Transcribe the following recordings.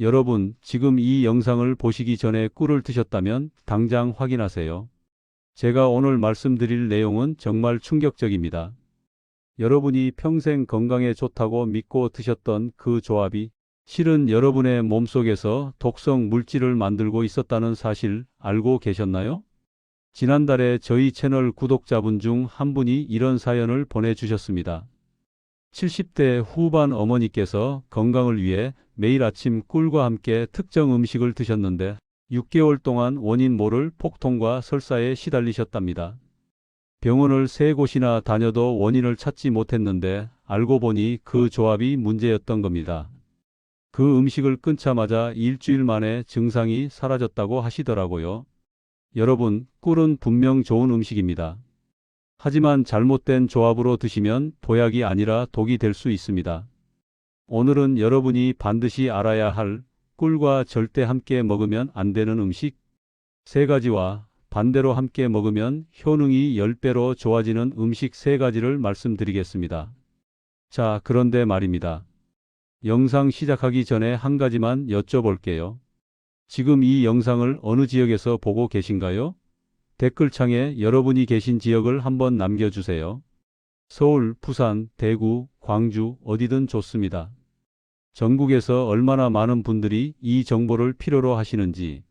여러분, 지금 이 영상을 보시기 전에 꿀을 드셨다면 당장 확인하세요. 제가 오늘 말씀드릴 내용은 정말 충격적입니다. 여러분이 평생 건강에 좋다고 믿고 드셨던 그 조합이 실은 여러분의 몸속에서 독성 물질을 만들고 있었다는 사실 알고 계셨나요? 지난달에 저희 채널 구독자분 중 한 분이 이런 사연을 보내주셨습니다. 70대 후반 어머니께서 건강을 위해 매일 아침 꿀과 함께 특정 음식을 드셨는데 6개월 동안 원인 모를 폭통과 설사에 시달리셨답니다. 병원을 세 곳이나 다녀도 원인을 찾지 못했는데 알고 보니 그 조합이 문제였던 겁니다. 그 음식을 끊자마자 일주일 만에 증상이 사라졌다고 하시더라고요. 여러분, 꿀은 분명 좋은 음식입니다. 하지만 잘못된 조합으로 드시면 보약이 아니라 독이 될 수 있습니다. 오늘은 여러분이 반드시 알아야 할 꿀과 절대 함께 먹으면 안 되는 음식 세 가지와 반대로 함께 먹으면 효능이 10배로 좋아지는 음식 세 가지를 말씀드리겠습니다. 자, 그런데 말입니다. 영상 시작하기 전에 한 가지만 여쭤볼게요. 지금 이 영상을 어느 지역에서 보고 계신가요? 댓글창에 여러분이 계신 지역을 한번 남겨주세요. 서울, 부산, 대구, 광주, 어디든 좋습니다. 전국에서 얼마나 많은 분들이 이 정보를 필요로 하시는지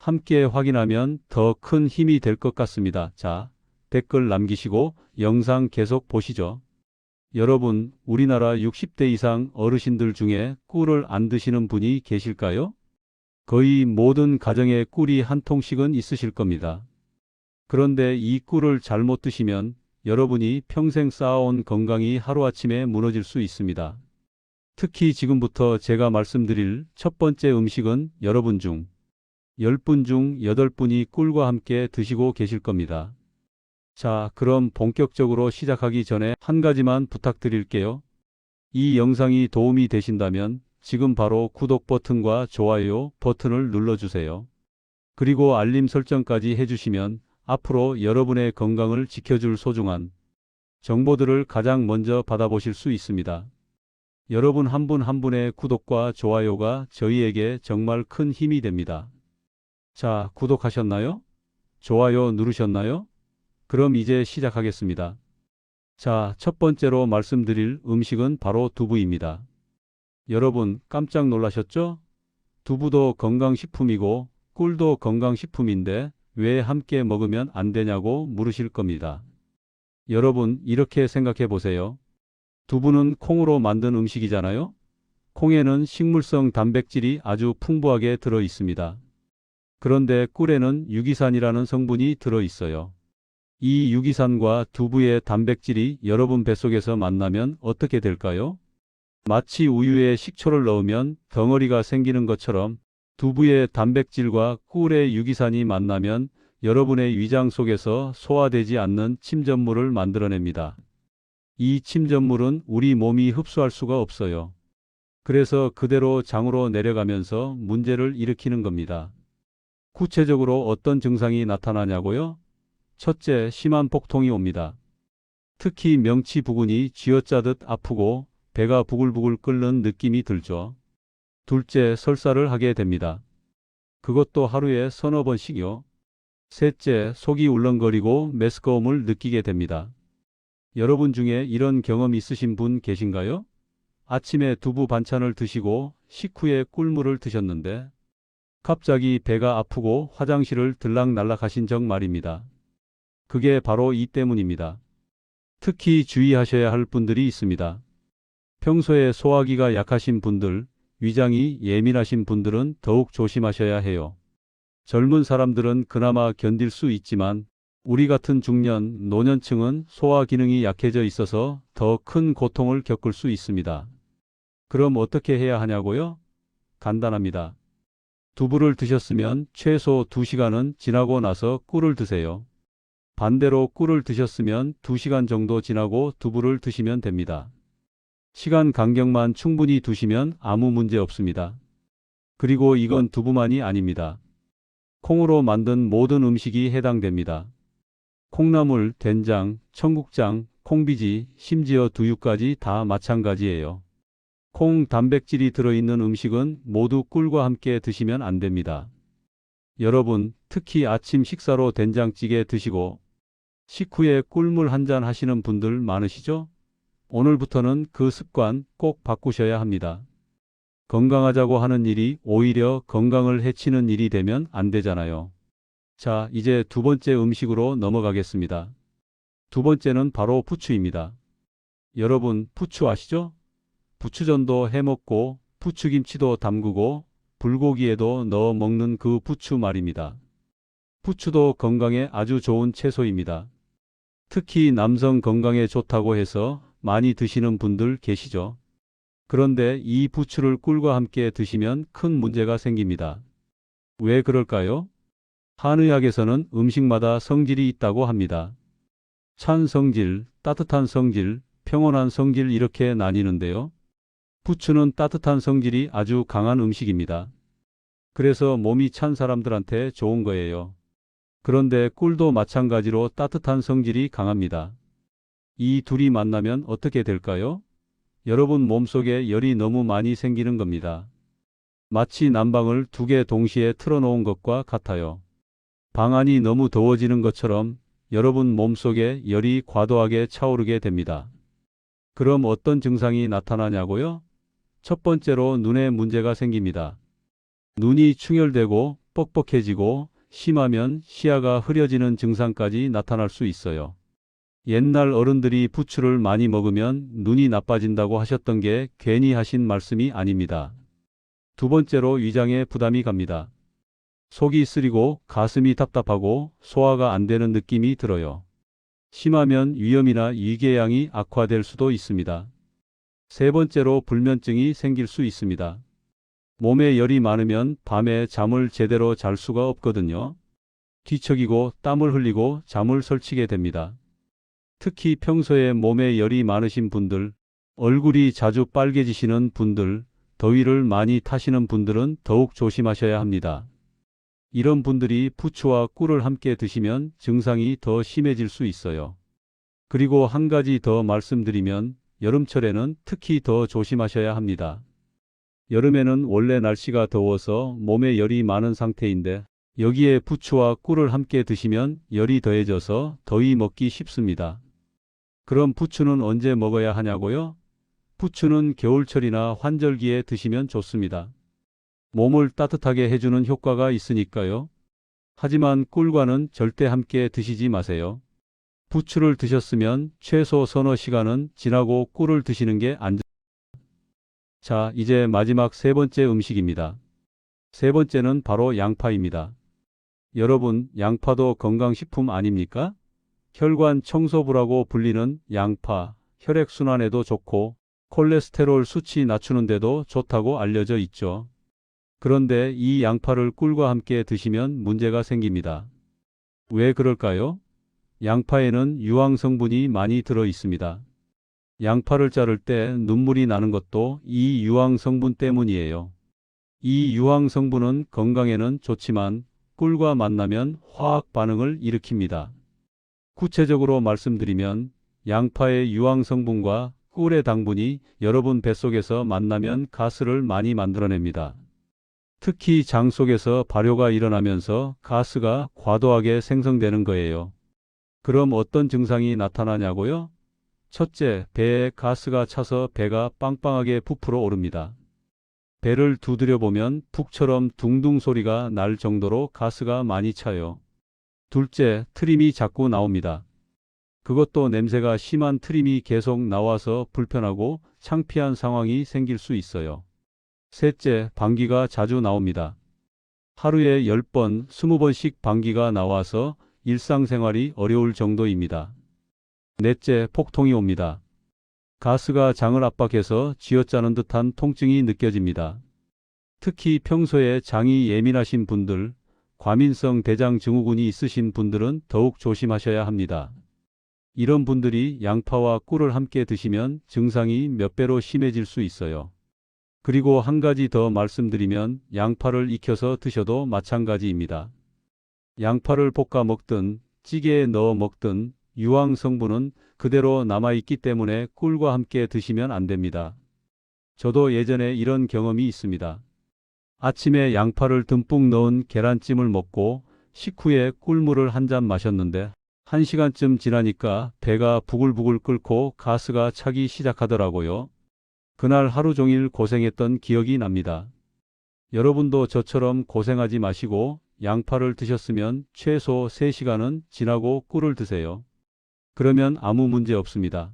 함께 확인하면 더 큰 힘이 될 것 같습니다. 자, 댓글 남기시고 영상 계속 보시죠. 여러분, 우리나라 60대 이상 어르신들 중에 꿀을 안 드시는 분이 계실까요? 거의 모든 가정에 꿀이 한 통씩은 있으실 겁니다. 그런데 이 꿀을 잘못 드시면 여러분이 평생 쌓아온 건강이 하루아침에 무너질 수 있습니다. 특히 지금부터 제가 말씀드릴 첫 번째 음식은 여러분 중 10분 중 8분이 꿀과 함께 드시고 계실 겁니다. 자, 그럼 본격적으로 시작하기 전에 한 가지만 부탁드릴게요. 이 영상이 도움이 되신다면 지금 바로 구독 버튼과 좋아요 버튼을 눌러주세요. 그리고 알림 설정까지 해주시면 앞으로 여러분의 건강을 지켜줄 소중한 정보들을 가장 먼저 받아보실 수 있습니다. 여러분 한분한 분의 구독과 좋아요가 저희에게 정말 큰 힘이 됩니다. 자, 구독하셨나요? 좋아요 누르셨나요? 그럼 이제 시작하겠습니다. 자, 첫 번째로 말씀드릴 음식은 바로 두부입니다. 여러분 깜짝 놀라셨죠? 두부도 건강식품이고 꿀도 건강식품인데 왜 함께 먹으면 안 되냐고 물으실 겁니다. 여러분 이렇게 생각해 보세요. 두부는 콩으로 만든 음식이잖아요? 콩에는 식물성 단백질이 아주 풍부하게 들어 있습니다. 그런데 꿀에는 유기산이라는 성분이 들어 있어요. 이 유기산과 두부의 단백질이 여러분 뱃속에서 만나면 어떻게 될까요? 마치 우유에 식초를 넣으면 덩어리가 생기는 것처럼 두부의 단백질과 꿀의 유기산이 만나면 여러분의 위장 속에서 소화되지 않는 침전물을 만들어냅니다. 이 침전물은 우리 몸이 흡수할 수가 없어요. 그래서 그대로 장으로 내려가면서 문제를 일으키는 겁니다. 구체적으로 어떤 증상이 나타나냐고요? 첫째, 심한 복통이 옵니다. 특히 명치 부근이 쥐어짜듯 아프고 배가 부글부글 끓는 느낌이 들죠. 둘째, 설사를 하게 됩니다. 그것도 하루에 서너 번씩이요. 셋째, 속이 울렁거리고 메스꺼움을 느끼게 됩니다. 여러분 중에 이런 경험 있으신 분 계신가요? 아침에 두부 반찬을 드시고 식후에 꿀물을 드셨는데 갑자기 배가 아프고 화장실을 들락날락 하신 적 말입니다. 그게 바로 이 때문입니다. 특히 주의하셔야 할 분들이 있습니다. 평소에 소화기가 약하신 분들, 위장이 예민하신 분들은 더욱 조심하셔야 해요. 젊은 사람들은 그나마 견딜 수 있지만 우리 같은 중년, 노년층은 소화 기능이 약해져 있어서 더 큰 고통을 겪을 수 있습니다. 그럼 어떻게 해야 하냐고요? 간단합니다. 두부를 드셨으면 최소 2시간은 지나고 나서 꿀을 드세요. 반대로 꿀을 드셨으면 2시간 정도 지나고 두부를 드시면 됩니다. 시간 간격만 충분히 두시면 아무 문제 없습니다. 그리고 이건 두부만이 아닙니다. 콩으로 만든 모든 음식이 해당됩니다. 콩나물, 된장, 청국장, 콩비지, 심지어 두유까지 다 마찬가지예요. 콩 단백질이 들어있는 음식은 모두 꿀과 함께 드시면 안 됩니다. 여러분, 특히 아침 식사로 된장찌개 드시고 식후에 꿀물 한 잔 하시는 분들 많으시죠? 오늘부터는 그 습관 꼭 바꾸셔야 합니다. 건강하자고 하는 일이 오히려 건강을 해치는 일이 되면 안 되잖아요. 자, 이제 두 번째 음식으로 넘어가겠습니다. 두 번째는 바로 부추입니다. 여러분, 부추 아시죠? 부추전도 해 먹고 부추김치도 담그고 불고기에도 넣어 먹는 그 부추 말입니다. 부추도 건강에 아주 좋은 채소입니다. 특히 남성 건강에 좋다고 해서 많이 드시는 분들 계시죠? 그런데 이 부추를 꿀과 함께 드시면 큰 문제가 생깁니다. 왜 그럴까요? 한의학에서는 음식마다 성질이 있다고 합니다. 찬 성질, 따뜻한 성질, 평온한 성질 이렇게 나뉘는데요. 부추는 따뜻한 성질이 아주 강한 음식입니다. 그래서 몸이 찬 사람들한테 좋은 거예요. 그런데 꿀도 마찬가지로 따뜻한 성질이 강합니다. 이 둘이 만나면 어떻게 될까요? 여러분 몸속에 열이 너무 많이 생기는 겁니다. 마치 난방을 두 개 동시에 틀어놓은 것과 같아요. 방 안이 너무 더워지는 것처럼 여러분 몸속에 열이 과도하게 차오르게 됩니다. 그럼 어떤 증상이 나타나냐고요? 첫 번째로 눈에 문제가 생깁니다. 눈이 충혈되고 뻑뻑해지고 심하면 시야가 흐려지는 증상까지 나타날 수 있어요. 옛날 어른들이 부추를 많이 먹으면 눈이 나빠진다고 하셨던 게 괜히 하신 말씀이 아닙니다. 두 번째로 위장에 부담이 갑니다. 속이 쓰리고 가슴이 답답하고 소화가 안 되는 느낌이 들어요. 심하면 위염이나 위궤양이 악화될 수도 있습니다. 세 번째로 불면증이 생길 수 있습니다. 몸에 열이 많으면 밤에 잠을 제대로 잘 수가 없거든요. 뒤척이고 땀을 흘리고 잠을 설치게 됩니다. 특히 평소에 몸에 열이 많으신 분들, 얼굴이 자주 빨개지시는 분들, 더위를 많이 타시는 분들은 더욱 조심하셔야 합니다. 이런 분들이 부추와 꿀을 함께 드시면 증상이 더 심해질 수 있어요. 그리고 한 가지 더 말씀드리면 여름철에는 특히 더 조심하셔야 합니다. 여름에는 원래 날씨가 더워서 몸에 열이 많은 상태인데 여기에 부추와 꿀을 함께 드시면 열이 더해져서 더위 먹기 쉽습니다. 그럼 부추는 언제 먹어야 하냐고요? 부추는 겨울철이나 환절기에 드시면 좋습니다. 몸을 따뜻하게 해주는 효과가 있으니까요. 하지만 꿀과는 절대 함께 드시지 마세요. 부추를 드셨으면 최소 서너 시간은 지나고 꿀을 드시는 게 안전. 자, 이제 마지막 세 번째 음식입니다. 세 번째는 바로 양파입니다. 여러분, 양파도 건강식품 아닙니까? 혈관 청소부라고 불리는 양파, 혈액순환에도 좋고 콜레스테롤 수치 낮추는데도 좋다고 알려져 있죠. 그런데 이 양파를 꿀과 함께 드시면 문제가 생깁니다. 왜 그럴까요? 양파에는 유황 성분이 많이 들어 있습니다. 양파를 자를 때 눈물이 나는 것도 이 유황 성분 때문이에요. 이 유황 성분은 건강에는 좋지만 꿀과 만나면 화학 반응을 일으킵니다. 구체적으로 말씀드리면 양파의 유황 성분과 꿀의 당분이 여러분 뱃속에서 만나면 가스를 많이 만들어냅니다. 특히 장 속에서 발효가 일어나면서 가스가 과도하게 생성되는 거예요. 그럼 어떤 증상이 나타나냐고요? 첫째, 배에 가스가 차서 배가 빵빵하게 부풀어 오릅니다. 배를 두드려 보면 푹처럼 둥둥 소리가 날 정도로 가스가 많이 차요. 둘째, 트림이 자꾸 나옵니다. 그것도 냄새가 심한 트림이 계속 나와서 불편하고 창피한 상황이 생길 수 있어요. 셋째, 방귀가 자주 나옵니다. 하루에 10번, 20번씩 방귀가 나와서 일상생활이 어려울 정도입니다. 넷째, 폭통이 옵니다. 가스가 장을 압박해서 쥐어짜는 듯한 통증이 느껴집니다. 특히 평소에 장이 예민하신 분들, 과민성 대장 증후군이 있으신 분들은 더욱 조심하셔야 합니다. 이런 분들이 양파와 꿀을 함께 드시면 증상이 몇 배로 심해질 수 있어요. 그리고 한 가지 더 말씀드리면 양파를 익혀서 드셔도 마찬가지입니다. 양파를 볶아 먹든 찌개에 넣어 먹든 유황 성분은 그대로 남아있기 때문에 꿀과 함께 드시면 안 됩니다. 저도 예전에 이런 경험이 있습니다. 아침에 양파를 듬뿍 넣은 계란찜을 먹고 식후에 꿀물을 한 잔 마셨는데 한 시간쯤 지나니까 배가 부글부글 끓고 가스가 차기 시작하더라고요. 그날 하루 종일 고생했던 기억이 납니다. 여러분도 저처럼 고생하지 마시고 양파를 드셨으면 최소 3시간은 지나고 꿀을 드세요. 그러면 아무 문제 없습니다.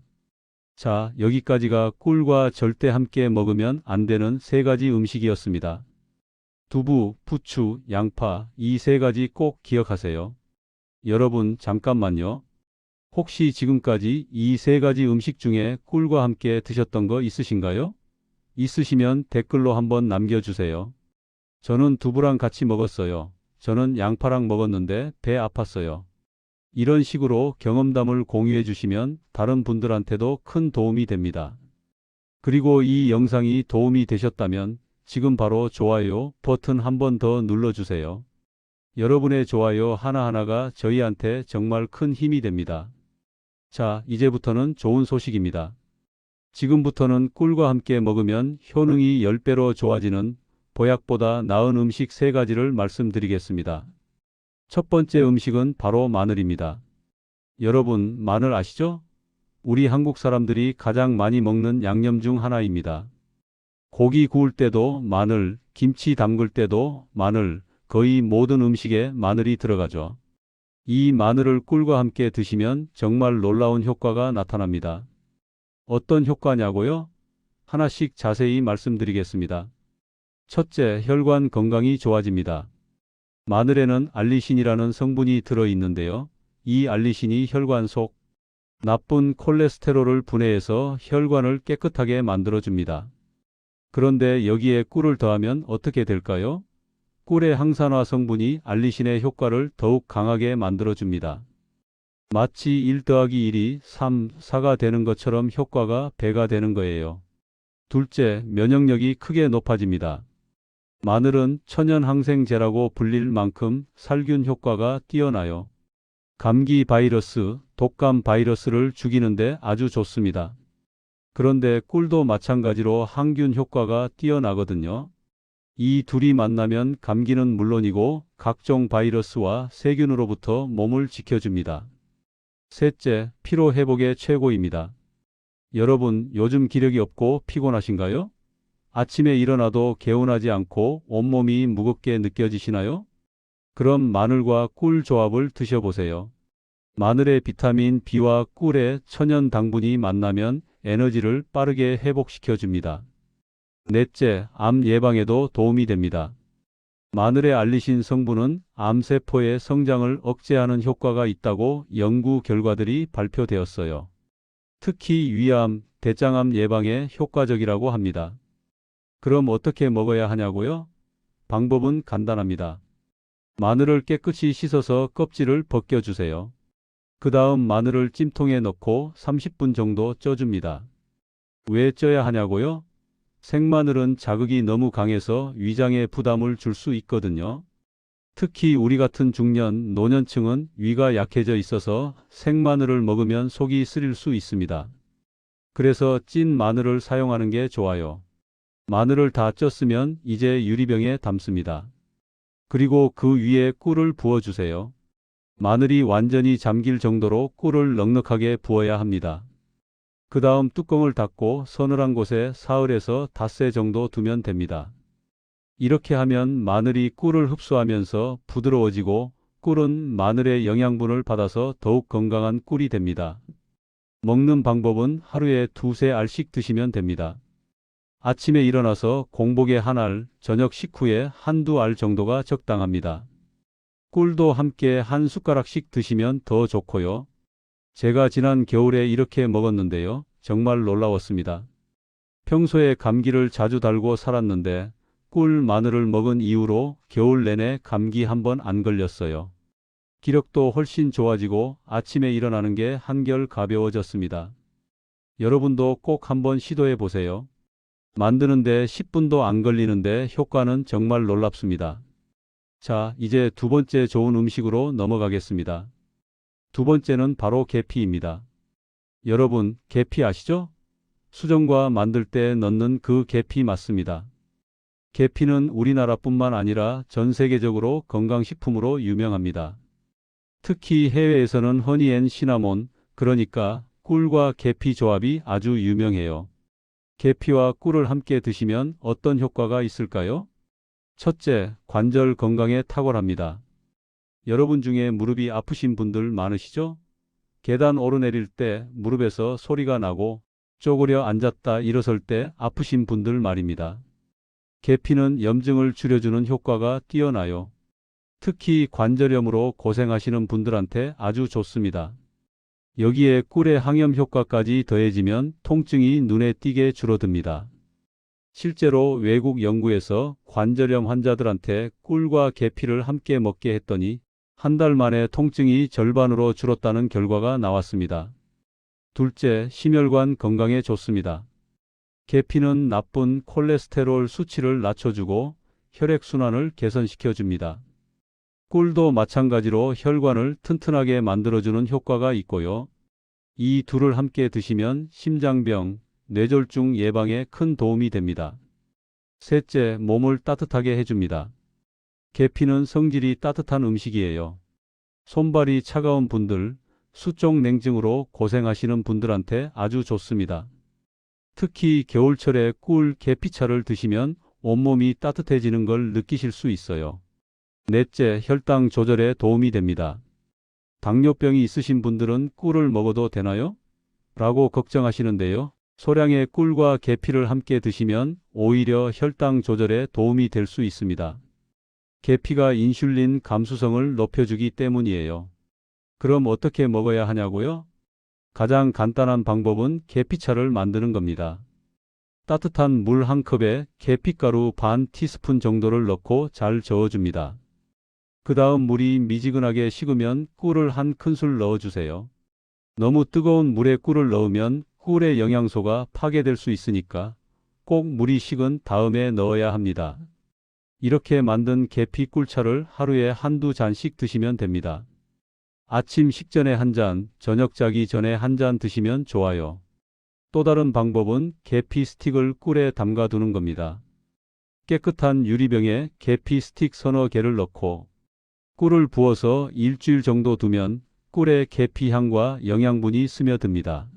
자, 여기까지가 꿀과 절대 함께 먹으면 안 되는 세 가지 음식이었습니다. 두부, 부추, 양파, 이 세 가지 꼭 기억하세요. 여러분, 잠깐만요. 혹시 지금까지 이 세 가지 음식 중에 꿀과 함께 드셨던 거 있으신가요? 있으시면 댓글로 한번 남겨주세요. 저는 두부랑 같이 먹었어요. 저는 양파랑 먹었는데 배 아팠어요. 이런 식으로 경험담을 공유해 주시면 다른 분들한테도 큰 도움이 됩니다. 그리고 이 영상이 도움이 되셨다면 지금 바로 좋아요 버튼 한 번 더 눌러주세요. 여러분의 좋아요 하나하나가 저희한테 정말 큰 힘이 됩니다. 자, 이제부터는 좋은 소식입니다. 지금부터는 꿀과 함께 먹으면 효능이 10배로 좋아지는 보약보다 나은 음식 세 가지를 말씀드리겠습니다. 첫 번째 음식은 바로 마늘입니다. 여러분, 마늘 아시죠? 우리 한국 사람들이 가장 많이 먹는 양념 중 하나입니다. 고기 구울 때도 마늘, 김치 담글 때도 마늘, 거의 모든 음식에 마늘이 들어가죠. 이 마늘을 꿀과 함께 드시면 정말 놀라운 효과가 나타납니다. 어떤 효과냐고요? 하나씩 자세히 말씀드리겠습니다. 첫째, 혈관 건강이 좋아집니다. 마늘에는 알리신이라는 성분이 들어 있는데요. 이 알리신이 혈관 속 나쁜 콜레스테롤을 분해해서 혈관을 깨끗하게 만들어줍니다. 그런데 여기에 꿀을 더하면 어떻게 될까요? 꿀의 항산화 성분이 알리신의 효과를 더욱 강하게 만들어줍니다. 마치 1 더하기 1이 3, 4가 되는 것처럼 효과가 배가 되는 거예요. 둘째, 면역력이 크게 높아집니다. 마늘은 천연 항생제라고 불릴 만큼 살균 효과가 뛰어나요. 감기 바이러스, 독감 바이러스를 죽이는데 아주 좋습니다. 그런데 꿀도 마찬가지로 항균 효과가 뛰어나거든요. 이 둘이 만나면 감기는 물론이고 각종 바이러스와 세균으로부터 몸을 지켜줍니다. 셋째, 피로 회복에 최고입니다. 여러분, 요즘 기력이 없고 피곤하신가요? 아침에 일어나도 개운하지 않고 온몸이 무겁게 느껴지시나요? 그럼 마늘과 꿀 조합을 드셔보세요. 마늘의 비타민 B와 꿀의 천연 당분이 만나면 에너지를 빠르게 회복시켜 줍니다. 넷째, 암 예방에도 도움이 됩니다. 마늘의 알리신 성분은 암세포의 성장을 억제하는 효과가 있다고 연구 결과들이 발표되었어요. 특히 위암, 대장암 예방에 효과적이라고 합니다. 그럼 어떻게 먹어야 하냐고요? 방법은 간단합니다. 마늘을 깨끗이 씻어서 껍질을 벗겨주세요. 그 다음 마늘을 찜통에 넣고 30분 정도 쪄줍니다. 왜 쪄야 하냐고요? 생마늘은 자극이 너무 강해서 위장에 부담을 줄 수 있거든요. 특히 우리 같은 중년, 노년층은 위가 약해져 있어서 생마늘을 먹으면 속이 쓰릴 수 있습니다. 그래서 찐 마늘을 사용하는 게 좋아요. 마늘을 다 쪘으면 이제 유리병에 담습니다. 그리고 그 위에 꿀을 부어주세요. 마늘이 완전히 잠길 정도로 꿀을 넉넉하게 부어야 합니다. 그 다음 뚜껑을 닫고 서늘한 곳에 사흘에서 닷새 정도 두면 됩니다. 이렇게 하면 마늘이 꿀을 흡수하면서 부드러워지고 꿀은 마늘의 영양분을 받아서 더욱 건강한 꿀이 됩니다. 먹는 방법은 하루에 두세 알씩 드시면 됩니다. 아침에 일어나서 공복에 한 알, 저녁 식후에 한두 알 정도가 적당합니다. 꿀도 함께 한 숟가락씩 드시면 더 좋고요. 제가 지난 겨울에 이렇게 먹었는데요. 정말 놀라웠습니다. 평소에 감기를 자주 달고 살았는데 꿀 마늘을 먹은 이후로 겨울 내내 감기 한 번 안 걸렸어요. 기력도 훨씬 좋아지고 아침에 일어나는 게 한결 가벼워졌습니다. 여러분도 꼭 한번 시도해 보세요. 만드는데 10분도 안 걸리는데 효과는 정말 놀랍습니다. 자, 이제 두 번째 좋은 음식으로 넘어가겠습니다. 두 번째는 바로 계피입니다. 여러분, 계피 아시죠? 수정과 만들 때 넣는 그 계피 맞습니다. 계피는 우리나라뿐만 아니라 전 세계적으로 건강식품으로 유명합니다. 특히 해외에서는 허니앤 시나몬, 그러니까 꿀과 계피 조합이 아주 유명해요. 계피와 꿀을 함께 드시면 어떤 효과가 있을까요? 첫째, 관절 건강에 탁월합니다. 여러분 중에 무릎이 아프신 분들 많으시죠? 계단 오르내릴 때 무릎에서 소리가 나고 쪼그려 앉았다 일어설 때 아프신 분들 말입니다. 계피는 염증을 줄여주는 효과가 뛰어나요. 특히 관절염으로 고생하시는 분들한테 아주 좋습니다. 여기에 꿀의 항염 효과까지 더해지면 통증이 눈에 띄게 줄어듭니다. 실제로 외국 연구에서 관절염 환자들한테 꿀과 계피를 함께 먹게 했더니 한 달 만에 통증이 절반으로 줄었다는 결과가 나왔습니다. 둘째, 심혈관 건강에 좋습니다. 계피는 나쁜 콜레스테롤 수치를 낮춰주고 혈액순환을 개선시켜 줍니다. 꿀도 마찬가지로 혈관을 튼튼하게 만들어주는 효과가 있고요. 이 둘을 함께 드시면 심장병, 뇌졸중 예방에 큰 도움이 됩니다. 셋째, 몸을 따뜻하게 해줍니다. 계피는 성질이 따뜻한 음식이에요. 손발이 차가운 분들, 수족 냉증으로 고생하시는 분들한테 아주 좋습니다. 특히 겨울철에 꿀 계피차를 드시면 온몸이 따뜻해지는 걸 느끼실 수 있어요. 넷째, 혈당 조절에 도움이 됩니다. 당뇨병이 있으신 분들은 꿀을 먹어도 되나요? 라고 걱정하시는데요. 소량의 꿀과 계피를 함께 드시면 오히려 혈당 조절에 도움이 될 수 있습니다. 계피가 인슐린 감수성을 높여주기 때문이에요. 그럼 어떻게 먹어야 하냐고요? 가장 간단한 방법은 계피차를 만드는 겁니다. 따뜻한 물 한 컵에 계피가루 반 티스푼 정도를 넣고 잘 저어줍니다. 그 다음 물이 미지근하게 식으면 꿀을 한 큰술 넣어주세요. 너무 뜨거운 물에 꿀을 넣으면 꿀의 영양소가 파괴될 수 있으니까 꼭 물이 식은 다음에 넣어야 합니다. 이렇게 만든 계피 꿀차를 하루에 한두 잔씩 드시면 됩니다. 아침 식전에 한 잔, 저녁 자기 전에 한 잔 드시면 좋아요. 또 다른 방법은 계피 스틱을 꿀에 담가 두는 겁니다. 깨끗한 유리병에 계피 스틱 서너 개를 넣고 꿀을 부어서 일주일 정도 두면 꿀의 계피 향과 영양분이 스며듭니다.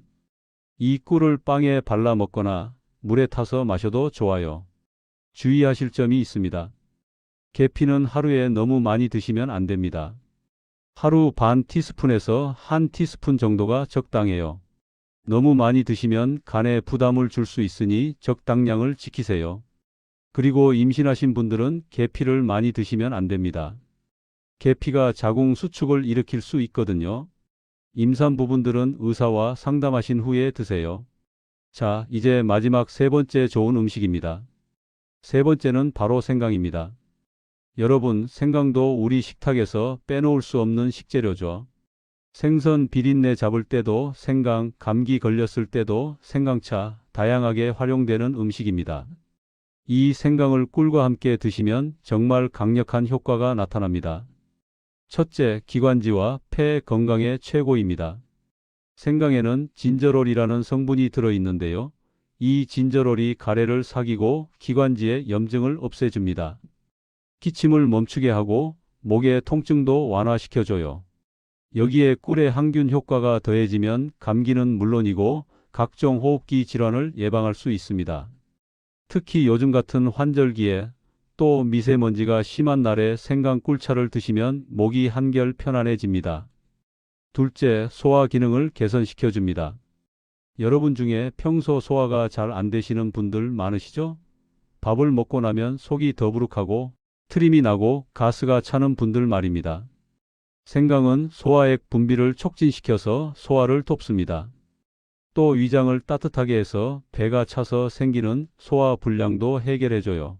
이 꿀을 빵에 발라 먹거나 물에 타서 마셔도 좋아요. 주의하실 점이 있습니다. 계피는 하루에 너무 많이 드시면 안 됩니다. 하루 반 티스푼에서 한 티스푼 정도가 적당해요. 너무 많이 드시면 간에 부담을 줄 수 있으니 적당량을 지키세요. 그리고 임신하신 분들은 계피를 많이 드시면 안 됩니다. 계피가 자궁 수축을 일으킬 수 있거든요. 임산 부분들은 의사와 상담하신 후에 드세요. 자, 이제 마지막 세 번째 좋은 음식입니다. 세 번째는 바로 생강입니다. 여러분, 생강도 우리 식탁에서 빼놓을 수 없는 식재료죠. 생선 비린내 잡을 때도 생강, 감기 걸렸을 때도 생강차, 다양하게 활용되는 음식입니다. 이 생강을 꿀과 함께 드시면 정말 강력한 효과가 나타납니다. 첫째, 기관지와 폐 건강에 최고입니다. 생강에는 진저롤이라는 성분이 들어있는데요. 이 진저롤이 가래를 사귀고 기관지의 염증을 없애줍니다. 기침을 멈추게 하고 목의 통증도 완화시켜줘요. 여기에 꿀의 항균 효과가 더해지면 감기는 물론이고 각종 호흡기 질환을 예방할 수 있습니다. 특히 요즘 같은 환절기에 또 미세먼지가 심한 날에 생강 꿀차를 드시면 목이 한결 편안해집니다. 둘째, 소화 기능을 개선시켜 줍니다. 여러분 중에 평소 소화가 잘 안 되시는 분들 많으시죠? 밥을 먹고 나면 속이 더부룩하고 트림이 나고 가스가 차는 분들 말입니다. 생강은 소화액 분비를 촉진시켜서 소화를 돕습니다. 또 위장을 따뜻하게 해서 배가 차서 생기는 소화 불량도 해결해줘요.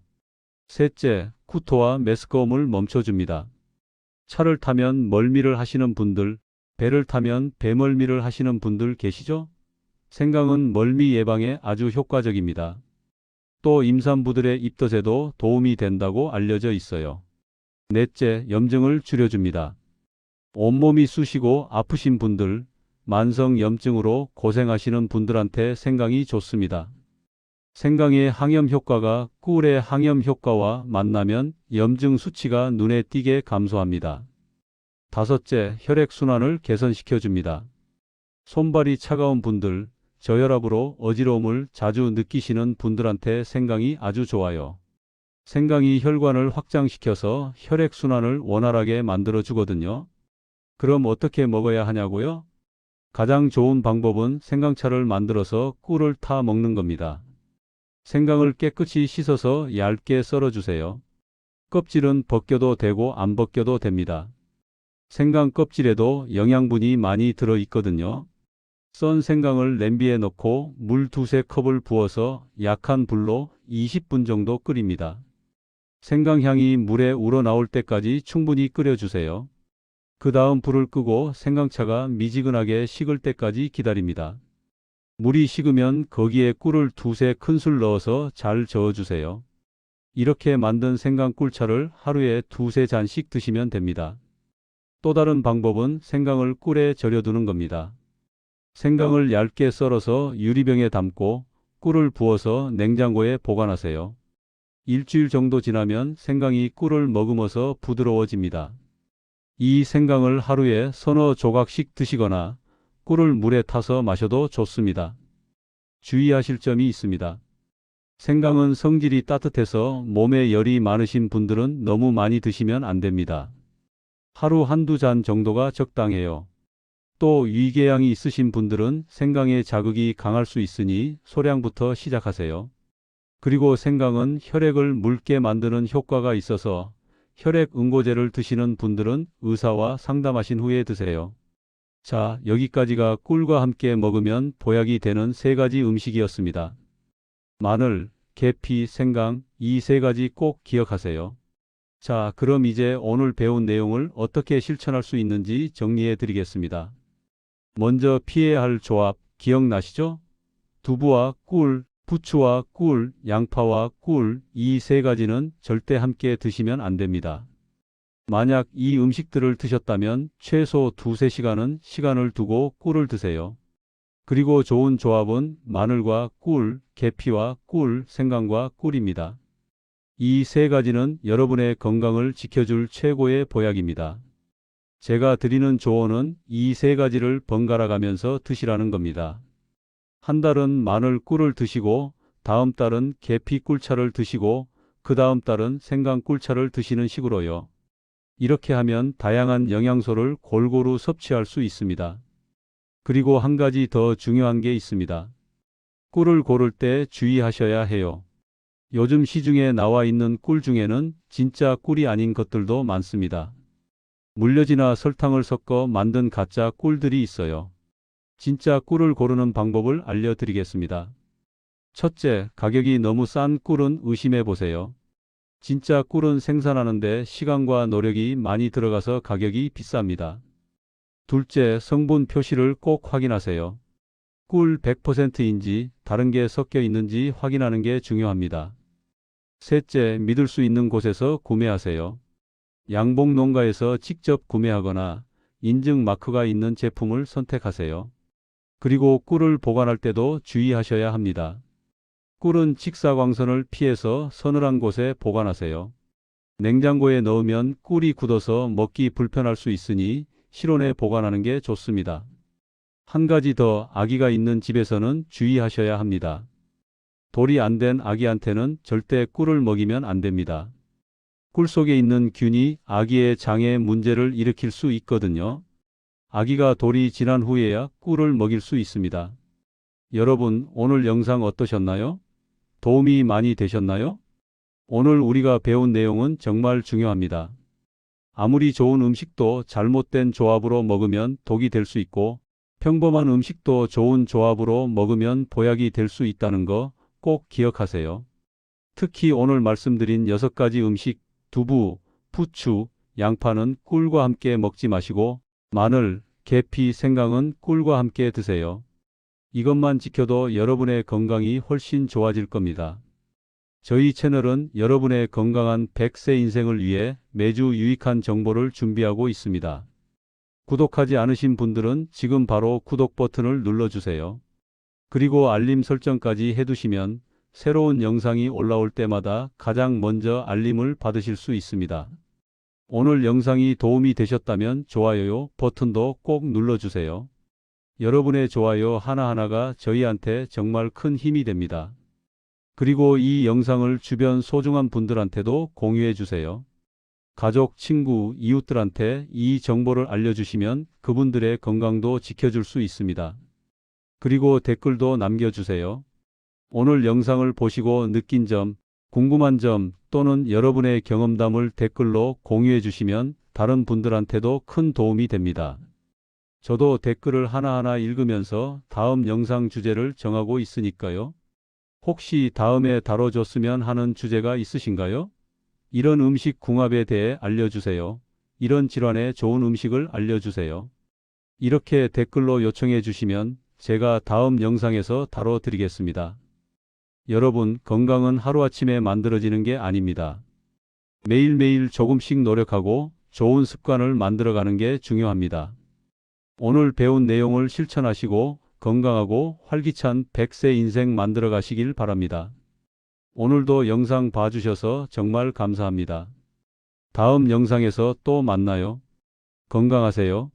셋째, 쿠토와 메스꺼움을 멈춰줍니다. 차를 타면 멀미를 하시는 분들, 배를 타면 배멀미를 하시는 분들 계시죠? 생강은 멀미 예방에 아주 효과적입니다. 또 임산부들의 입덧에도 도움이 된다고 알려져 있어요. 넷째, 염증을 줄여줍니다. 온몸이 쑤시고 아프신 분들, 만성 염증으로 고생하시는 분들한테 생강이 좋습니다. 생강의 항염 효과가 꿀의 항염 효과와 만나면 염증 수치가 눈에 띄게 감소합니다. 다섯째, 혈액순환을 개선시켜 줍니다. 손발이 차가운 분들, 저혈압으로 어지러움을 자주 느끼시는 분들한테 생강이 아주 좋아요. 생강이 혈관을 확장시켜서 혈액순환을 원활하게 만들어 주거든요. 그럼 어떻게 먹어야 하냐고요? 가장 좋은 방법은 생강차를 만들어서 꿀을 타 먹는 겁니다. 생강을 깨끗이 씻어서 얇게 썰어 주세요. 껍질은 벗겨도 되고 안 벗겨도 됩니다. 생강 껍질에도 영양분이 많이 들어 있거든요. 썬 생강을 냄비에 넣고 물 두세 컵을 부어서 약한 불로 20분 정도 끓입니다. 생강향이 물에 우러나올 때까지 충분히 끓여주세요. 그 다음 불을 끄고 생강차가 미지근하게 식을 때까지 기다립니다. 물이 식으면 거기에 꿀을 두세 큰술 넣어서 잘 저어주세요. 이렇게 만든 생강꿀차를 하루에 두세 잔씩 드시면 됩니다. 또 다른 방법은 생강을 꿀에 절여두는 겁니다. 생강을 얇게 썰어서 유리병에 담고 꿀을 부어서 냉장고에 보관하세요. 일주일 정도 지나면 생강이 꿀을 머금어서 부드러워집니다. 이 생강을 하루에 서너 조각씩 드시거나 꿀을 물에 타서 마셔도 좋습니다. 주의하실 점이 있습니다. 생강은 성질이 따뜻해서 몸에 열이 많으신 분들은 너무 많이 드시면 안 됩니다. 하루 한두 잔 정도가 적당해요. 또 위궤양이 있으신 분들은 생강의 자극이 강할 수 있으니 소량부터 시작하세요. 그리고 생강은 혈액을 묽게 만드는 효과가 있어서 혈액 응고제를 드시는 분들은 의사와 상담하신 후에 드세요. 자, 여기까지가 꿀과 함께 먹으면 보약이 되는 세 가지 음식이었습니다. 마늘, 계피, 생강 이 세 가지 꼭 기억하세요. 자, 그럼 이제 오늘 배운 내용을 어떻게 실천할 수 있는지 정리해 드리겠습니다. 먼저 피해야 할 조합 기억나시죠? 두부와 꿀, 부추와 꿀, 양파와 꿀 이 세 가지는 절대 함께 드시면 안 됩니다. 만약 이 음식들을 드셨다면 최소 두세 시간은 시간을 두고 꿀을 드세요. 그리고 좋은 조합은 마늘과 꿀, 계피와 꿀, 생강과 꿀입니다. 이 세 가지는 여러분의 건강을 지켜줄 최고의 보약입니다. 제가 드리는 조언은 이 세 가지를 번갈아 가면서 드시라는 겁니다. 한 달은 마늘 꿀을 드시고 다음 달은 계피 꿀차를 드시고 그 다음 달은 생강 꿀차를 드시는 식으로요. 이렇게 하면 다양한 영양소를 골고루 섭취할 수 있습니다. 그리고 한 가지 더 중요한 게 있습니다. 꿀을 고를 때 주의하셔야 해요. 요즘 시중에 나와 있는 꿀 중에는 진짜 꿀이 아닌 것들도 많습니다. 물엿이나 설탕을 섞어 만든 가짜 꿀들이 있어요. 진짜 꿀을 고르는 방법을 알려드리겠습니다. 첫째, 가격이 너무 싼 꿀은 의심해 보세요. 진짜 꿀은 생산하는데 시간과 노력이 많이 들어가서 가격이 비쌉니다. 둘째, 성분 표시를 꼭 확인하세요. 꿀 100%인지 다른 게 섞여 있는지 확인하는 게 중요합니다. 셋째, 믿을 수 있는 곳에서 구매하세요. 양봉 농가에서 직접 구매하거나 인증 마크가 있는 제품을 선택하세요. 그리고 꿀을 보관할 때도 주의하셔야 합니다. 꿀은 직사광선을 피해서 서늘한 곳에 보관하세요. 냉장고에 넣으면 꿀이 굳어서 먹기 불편할 수 있으니 실온에 보관하는 게 좋습니다. 한 가지 더 아기가 있는 집에서는 주의하셔야 합니다. 돌이 안 된 아기한테는 절대 꿀을 먹이면 안 됩니다. 꿀 속에 있는 균이 아기의 장에 문제를 일으킬 수 있거든요. 아기가 돌이 지난 후에야 꿀을 먹일 수 있습니다. 여러분, 오늘 영상 어떠셨나요? 도움이 많이 되셨나요? 오늘 우리가 배운 내용은 정말 중요합니다. 아무리 좋은 음식도 잘못된 조합으로 먹으면 독이 될 수 있고 평범한 음식도 좋은 조합으로 먹으면 보약이 될 수 있다는 거 꼭 기억하세요. 특히 오늘 말씀드린 여섯 가지 음식, 두부, 부추, 양파는 꿀과 함께 먹지 마시고 마늘, 계피, 생강은 꿀과 함께 드세요. 이것만 지켜도 여러분의 건강이 훨씬 좋아질 겁니다. 저희 채널은 여러분의 건강한 100세 인생을 위해 매주 유익한 정보를 준비하고 있습니다. 구독하지 않으신 분들은 지금 바로 구독 버튼을 눌러주세요. 그리고 알림 설정까지 해두시면 새로운 영상이 올라올 때마다 가장 먼저 알림을 받으실 수 있습니다. 오늘 영상이 도움이 되셨다면 좋아요 버튼도 꼭 눌러주세요. 여러분의 좋아요 하나하나가 저희한테 정말 큰 힘이 됩니다. 그리고 이 영상을 주변 소중한 분들한테도 공유해 주세요. 가족, 친구, 이웃들한테 이 정보를 알려주시면 그분들의 건강도 지켜줄 수 있습니다. 그리고 댓글도 남겨주세요. 오늘 영상을 보시고 느낀 점, 궁금한 점 또는 여러분의 경험담을 댓글로 공유해 주시면 다른 분들한테도 큰 도움이 됩니다. 저도 댓글을 하나하나 읽으면서 다음 영상 주제를 정하고 있으니까요. 혹시 다음에 다뤄줬으면 하는 주제가 있으신가요? 이런 음식 궁합에 대해 알려주세요. 이런 질환에 좋은 음식을 알려주세요. 이렇게 댓글로 요청해 주시면 제가 다음 영상에서 다뤄드리겠습니다. 여러분, 건강은 하루아침에 만들어지는 게 아닙니다. 매일매일 조금씩 노력하고 좋은 습관을 만들어가는 게 중요합니다. 오늘 배운 내용을 실천하시고 건강하고 활기찬 100세 인생 만들어 가시길 바랍니다. 오늘도 영상 봐주셔서 정말 감사합니다. 다음 영상에서 또 만나요. 건강하세요.